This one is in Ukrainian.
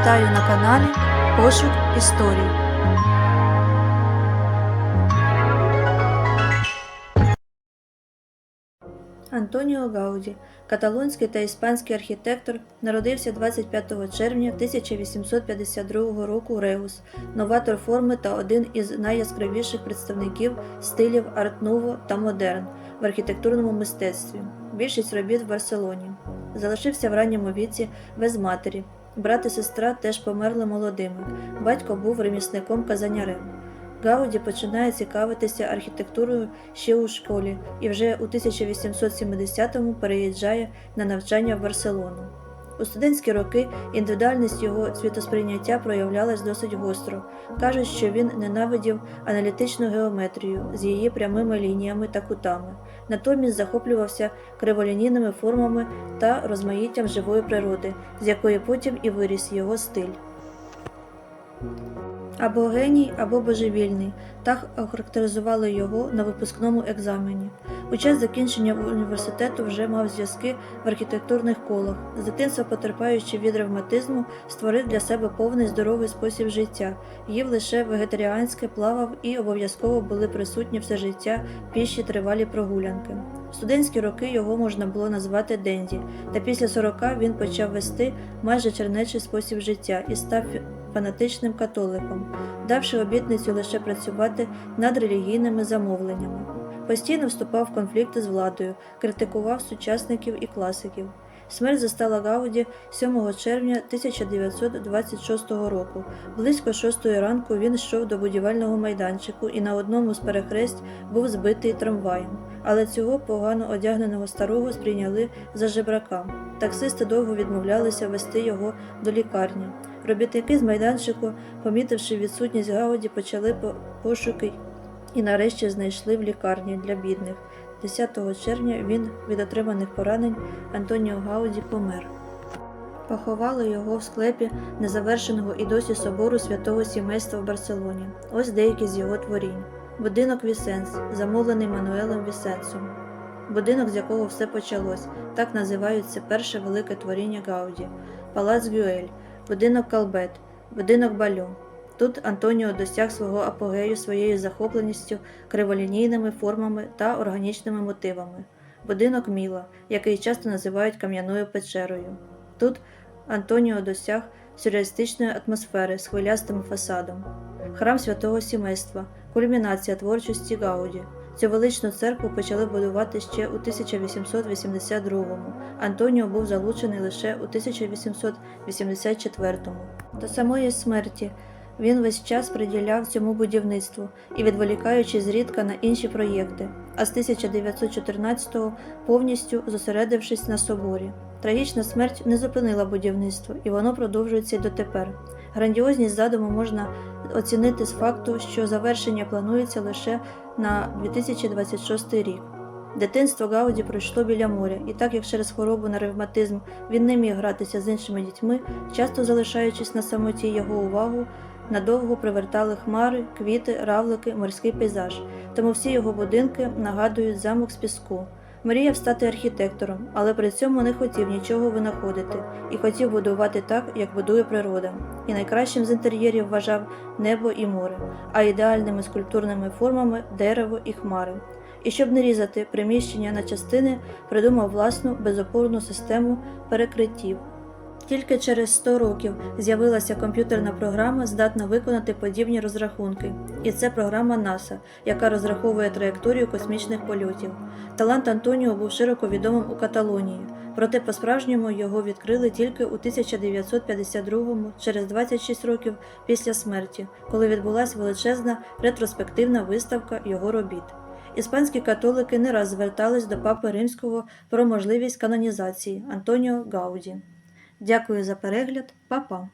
Вітаю на каналі Пошук історій. Антоніо Гауді, каталонський та іспанський архітектор, народився 25 червня 1852 року у Реус, новатор форми та один із найяскравіших представників стилів арт-нуво та модерн в архітектурному мистецтві. Більшість робіт в Барселоні. Залишився в ранньому віці без матері. Брат і сестра теж померли молодими. Батько був ремісником казанярем. Гауді починає цікавитися архітектурою ще у школі і вже у 1870-му переїжджає на навчання в Барселону. У студентські роки індивідуальність його світосприйняття проявлялась досить гостро. Кажуть, що він ненавидів аналітичну геометрію з її прямими лініями та кутами, натомість захоплювався криволінійними формами та розмаїттям живої природи, з якої потім і виріс його стиль. Або геній, або божевільний. Так охарактеризували його на випускному екзамені. У час закінчення університету вже мав зв'язки в архітектурних колах. З дитинства, потерпаючи від ревматизму, створив для себе повний здоровий спосіб життя, їв лише вегетаріанське, плавав і обов'язково були присутні все життя піші тривалі прогулянки. В студентські роки його можна було назвати Денді, та після 40 він почав вести майже чернечий спосіб життя і став фанатичним католиком, давши обітницю лише працювати над релігійними замовленнями. Постійно вступав в конфлікти з владою, критикував сучасників і класиків. Смерть застала Гауді 7 червня 1926 року. Близько 6 ранку він йшов до будівельного майданчику і на одному з перехресть був збитий трамваєм. Але цього погано одягненого старого сприйняли за жебрака. Таксисти довго відмовлялися вести його до лікарні. Робітники з майданчику, помітивши відсутність Гауді, почали пошуки і нарешті знайшли в лікарні для бідних. 10 червня він від отриманих поранень Антоніо Гауді помер. Поховали його в склепі незавершеного і досі собору святого сімейства в Барселоні. Ось деякі з його творінь. Будинок Вісенс, замовлений Мануелем Вісенсом. Будинок, з якого все почалось, так називається перше велике творіння Гауді. Палац Гюель, будинок Калбет, будинок Балю. Тут Антоніо досяг свого апогею своєю захопленістю криволінійними формами та органічними мотивами. Будинок Міла, який часто називають кам'яною печерою. Тут Антоніо досяг сюрреалістичної атмосфери з хвилястим фасадом. Храм святого сімейства, кульмінація творчості Гауді. Цю величну церкву почали будувати ще у 1882-му. Антоніо був залучений лише у 1884-му. До самої смерті він весь час приділяв цьому будівництву і відволікаючи зрідка на інші проєкти, а з 1914-го повністю зосередившись на соборі. Трагічна смерть не зупинила будівництво, і воно продовжується й дотепер. Грандіозність задуму можна оцінити з факту, що завершення планується лише на 2026 рік. Дитинство Гауді пройшло біля моря, і так як через хворобу на ревматизм він не міг гратися з іншими дітьми, часто залишаючись на самоті його увагу, надовго привертали хмари, квіти, равлики, морський пейзаж. Тому всі його будинки нагадують замок з піску. Мріяв стати архітектором, але при цьому не хотів нічого винаходити і хотів будувати так, як будує природа. І найкращим з інтер'єрів вважав небо і море, а ідеальними скульптурними формами дерево і хмари. І щоб не різати приміщення на частини, придумав власну безопорну систему перекриттів. Тільки через 100 років з'явилася комп'ютерна програма, здатна виконати подібні розрахунки, і це програма НАСА, яка розраховує траєкторію космічних польотів. Талант Антоніо був широко відомим у Каталонії, проте по-справжньому його відкрили тільки у 1952-му, через 26 років після смерті, коли відбулася величезна ретроспективна виставка його робіт. Іспанські католики не раз звертались до папи римського про можливість канонізації Антоніо Гауді. Дякую за перегляд, Па-па!